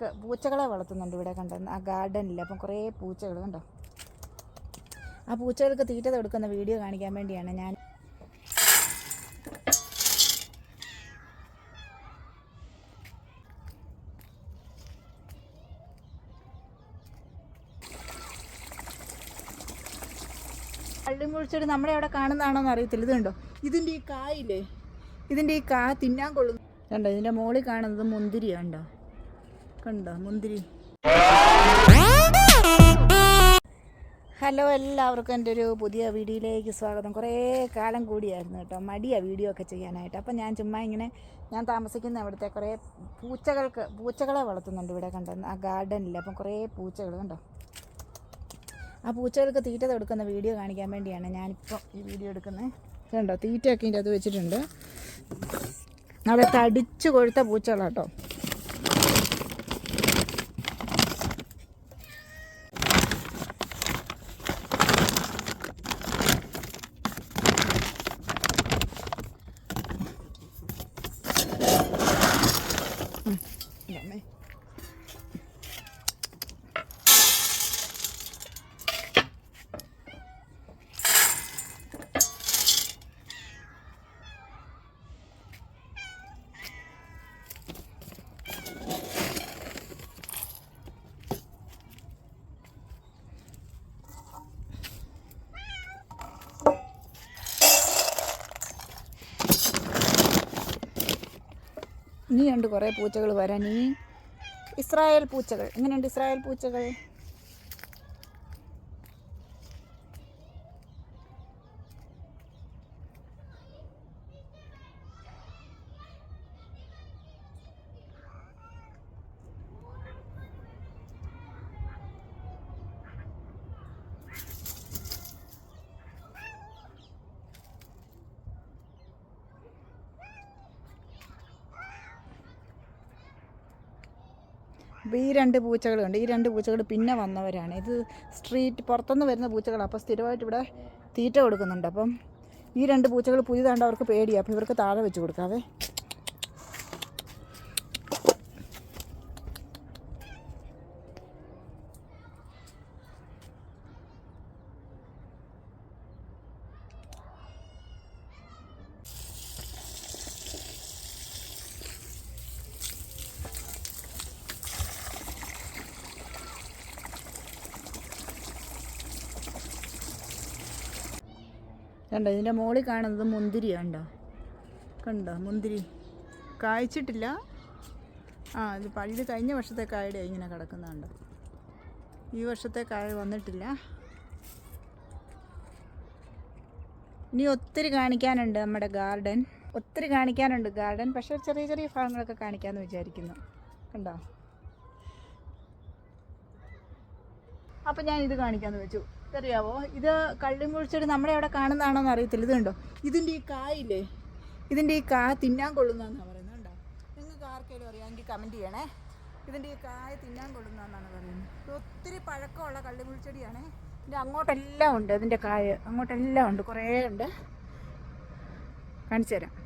പൂച്ചകൾക്ക് പൂച്ചകളെ വളർത്തുന്നുണ്ട് ഇവിടെ കണ്ടോ? ആ ഗാർഡനിൽ അപ്പം കുറേ പൂച്ചകൾ കണ്ടോ? ആ പൂച്ചകൾക്ക് തീറ്റ കൊടുക്കുന്ന വീഡിയോ കാണിക്കാൻ വേണ്ടിയാണ് ഞാൻ. കള്ളിമുഴിച്ചെടി നമ്മളെ അവിടെ കാണുന്നതാണോ എന്ന് അറിയത്തില്ല ഇതുണ്ടോ ഇതിന്റെ ഈ കായില്ലേ? ഇതിന്റെ ഈ കാ തിന്നാൻ കൊള്ളുന്നു കണ്ടോ? ഇതിന്റെ മുകളിൽ കാണുന്നത് മുന്തിരി കണ്ടോ മുന്തിരി. ഹലോ എല്ലാവർക്കും എന്റെ ഒരു പുതിയ വീഡിയോയിലേക്ക് സ്വാഗതം. കുറേ കാലം കൂടിയായിരുന്നു കേട്ടോ മടിയാണ് വീഡിയോ ഒക്കെ ചെയ്യാനായിട്ട്. അപ്പം ഞാൻ ചുമ്മാ ഇങ്ങനെ ഞാൻ താമസിക്കുന്ന അവിടുത്തെ കുറേ പൂച്ചകൾക്ക് പൂച്ചകളെ വളർത്തുന്നുണ്ട് ഇവിടെ കണ്ടോ ആ ഗാർഡനിൽ. അപ്പം കുറേ പൂച്ചകൾ കണ്ടോ? ആ പൂച്ചകൾക്ക് തീറ്റ കൊടുക്കുന്ന വീഡിയോ കാണിക്കാൻ വേണ്ടിയാണ് ഞാനിപ്പോൾ ഈ വീഡിയോ എടുക്കുന്നത്. കണ്ടോ തീറ്റയൊക്കെ ഇതിന്റെ അത് വെച്ചിട്ടുണ്ട്. അവിടെ തടിച്ചു കൊഴുത്ത പൂച്ചകളാട്ടോ เดี๋ยวไม่ ഇനിയുണ്ട് കുറേ പൂച്ചകൾ വരാൻ. ഇനി ഇസ്രായേൽ പൂച്ചകൾ. എങ്ങനെയുണ്ട് ഇസ്രായേൽ പൂച്ചകൾ? അപ്പോൾ ഈ രണ്ട് പൂച്ചകളുണ്ട് ഈ രണ്ട് പൂച്ചകൾ പിന്നെ വന്നവരാണ്. ഇത് സ്ട്രീറ്റ് പുറത്തുനിന്ന് വരുന്ന പൂച്ചകളാണ് അപ്പോൾ സ്ഥിരമായിട്ട് ഇവിടെ തീറ്റ കൊടുക്കുന്നുണ്ട്. അപ്പം ഈ രണ്ട് പൂച്ചകൾ പുതിയതാണ്ട് അവർക്ക് പേടിയാണ് അപ്പോൾ ഇവർക്ക് താഴെ വെച്ച് കൊടുക്കാവേ. കണ്ടോ ഇതിന്റെ മുകളിൽ കാണുന്നത് മുന്തിരിയാണ് കണ്ടോ? കണ്ടോ മുന്തിരി. കായ്ച്ചിട്ടില്ല. ആ ഇത് പഴുത് കഴിഞ്ഞ വർഷത്തെ കായുടെ ഇങ്ങനെ കിടക്കുന്നുണ്ട് ഈ വർഷത്തെ കായ വന്നിട്ടില്ല. ഇനി ഒത്തിരി കാണിക്കാനുണ്ട് നമ്മുടെ ഗാർഡൻ. ഒത്തിരി കാണിക്കാനുണ്ട് ഗാർഡൻ പക്ഷേ ചെറിയ ചെറിയ ഭാഗങ്ങളൊക്കെ കാണിക്കാമെന്ന് വിചാരിക്കുന്നു. കണ്ടോ? അപ്പം ഞാൻ ഇത് കാണിക്കാമെന്ന് വെച്ചു. അറിയാവോ? ഇത് കള്ളിമുഴിച്ചെടി നമ്മളെ അവിടെ കാണുന്നതാണോ എന്ന് അറിയത്തില്ല. ഇത് കണ്ടോ? ഇതിന്റെ ഈ കായില്ലേ? ഇതിന്റെ ഈ കാ തിന്നാൻ കൊള്ളുന്നതെന്നാണ് പറയുന്നത്. കണ്ടോ? നിങ്ങൾക്ക് ആർക്കെങ്കിലും അറിയാമെങ്കിൽ കമന്റ് ചെയ്യണേ. ഇതിന്റെ ഈ കായ തിന്നാൻ കൊള്ളുന്നതെന്നാണ് പറയുന്നത്. ഒത്തിരി പഴക്കമുള്ള കള്ളിമുഴിച്ചെടിയാണ് ഇതിന്റെ അങ്ങോട്ടെല്ലാം ഉണ്ട്. ഇതിന്റെ കായ അങ്ങോട്ടെല്ലാം ഉണ്ട്. കുറേ ഉണ്ട്. കാണിച്ചു തരാം.